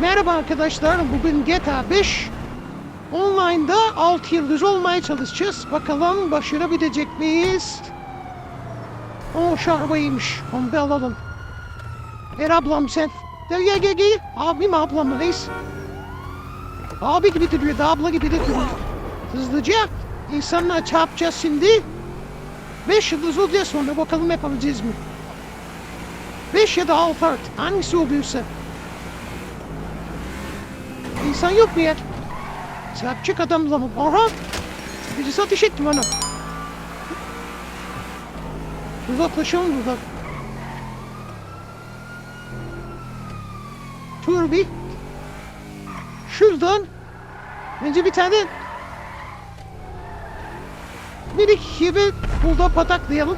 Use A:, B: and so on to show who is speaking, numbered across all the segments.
A: Merhaba arkadaşlar, bugün GTA 5 Online'da 6 yıldız olmaya çalışacağız. Bakalım başarabilecek miyiz? O şu arabaymış, onu bir alalım. Ver ablam sen. Gel gel gel. Abim ablam reis. Abi gibi duruyor da abla gibi de duruyor. Hızlıca insanlara çarpacağız şimdi. 5 yıldız olacağız sonra bakalım yapabileceğiz mi? 5 ya da 6 artık hangisi oluyorsa. İnsan yok mu ya? Çarpacak adam zaman. Aha! Birisi ateş etti bana. Uzaklaşalım buradan. Dur bir. Şuradan. Önce bir tane minik gibi burada pataklayalım.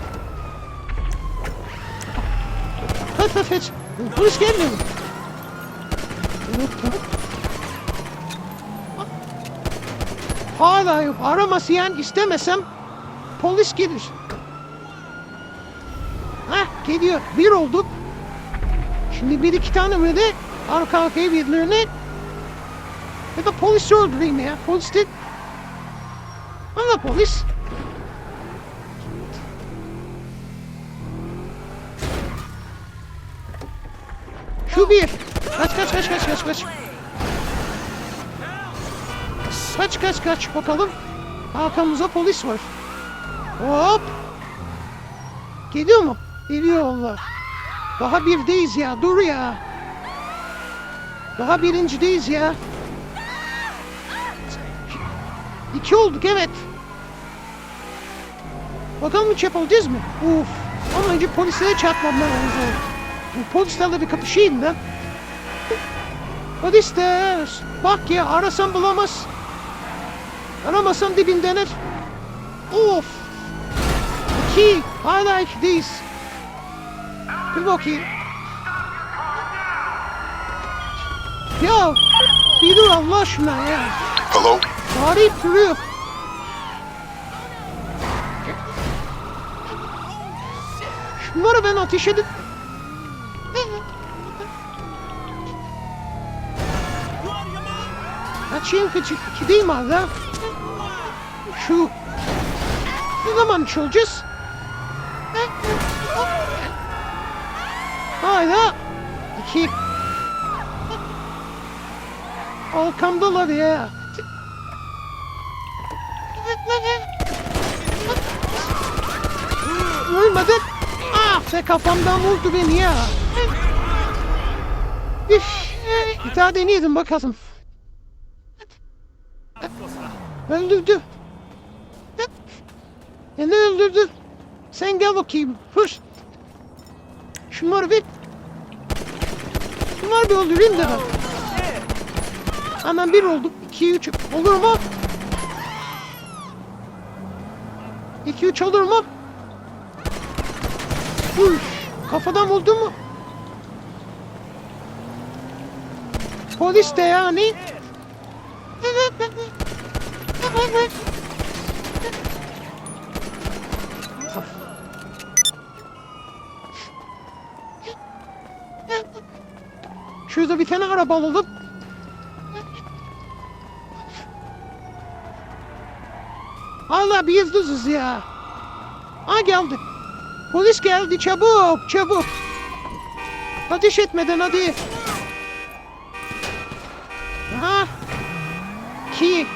A: Kaç kaç kaç. Polis gelmiyor mu? Araması yani istemesem polis gelir. Hah geliyor. Bir olduk. Şimdi bir iki tane böyle arka arkaya birilerine ya da polisi öldüreyim ya. Polis de... Ana polis. Şu bir. Kaç kaç kaç kaç kaç kaç. Kaç kaç kaç bakalım. Arkamızda polis var. Hop. Geliyor mu? Geliyor Allah. Daha birdeyiz ya. Dur ya. Daha birincideyiz ya. İki olduk evet. Bakalım üç yapabiliriz mi? Uf. Ama önce polislere çarpmam lazım. Bu polislerle bir kapışayım da. Polisler. Bak ya arasam bulamaz. Aramasam dibindeler. Of. İki. Hala ikideyiz. Bir bakayım. Ya bir dur Allah aşkına ya.
B: Hello?
A: Bağırıp duruyor. Şunları ben ateş edip... Kaçayım kaçayım. İkideyim hala. Şu... Ne zaman üç olacağız? Hala... İki... Arkamdalar ya. Ölmedi. Ah be kafamdan vurdu beni ya. Üf. Bir daha deneyelim bakalım. Öldürdü. Beni öldürdü. Sen gel bakayım. Hırs. Şunları bir... Şunları bir öldüreyim de ben. Hemen bir olduk. İki, üç. Olur mu? İki, üç olur mu? Uy, kafadan vurdu mu? Polis de yani. Şurada bir tane araba alalım. Allah bir yıldızız ya. Ha geldi. Polis geldi çabuk çabuk. Ateş etmeden hadi. Aha. Ki.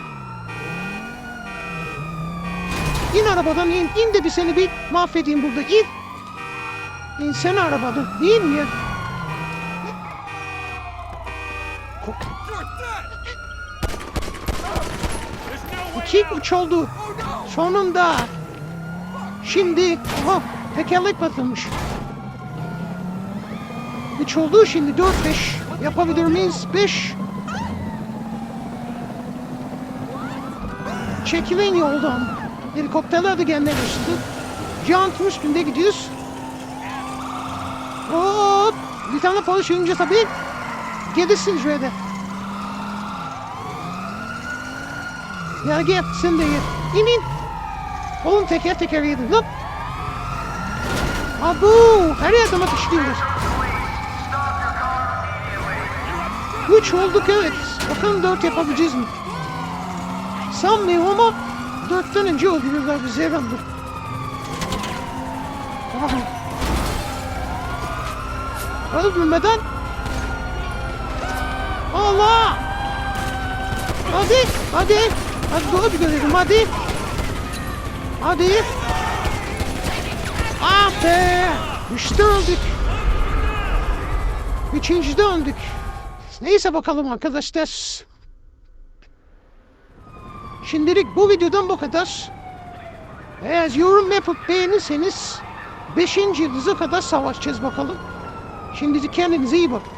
A: İn arabadan in. İn de bir seni bir mahvedeyim burada. İn. İnsene arabadan. İn ya. İki üç oldu. Sonunda. Şimdi. Aha. Tekerlek patlamış. Üç oldu şimdi. Dört beş. Yapabilir miyiz? Beş. Çekilin yoldan. Helikopterler de gelmeye başladı. Jantın üstünde gidiyoruz. Hop. Bir tane polis yürünce tabii. Gelirsin şöyle. Ya gel sen de gel. İn. Oğlum teker teker yedin. Hop. Abu. Her yerden atışlıyorlar. Üç olduk evet. Bakalım dört yapabileceğiz mi? Sanmıyorum ama dörtten önce öldürürler bizi herhalde. Aha. Öldürmeden Allah! Hadi, hadi. Hadi doğru görelim hadi. Hadi. Ah be! İşte öldük. Üçüncüde öldük. Neyse bakalım arkadaşlar. Şimdilik bu videodan bu kadar. Eğer yorum yapıp beğenirseniz 5. yıldıza kadar savaşacağız bakalım. Şimdilik kendinize iyi bakın.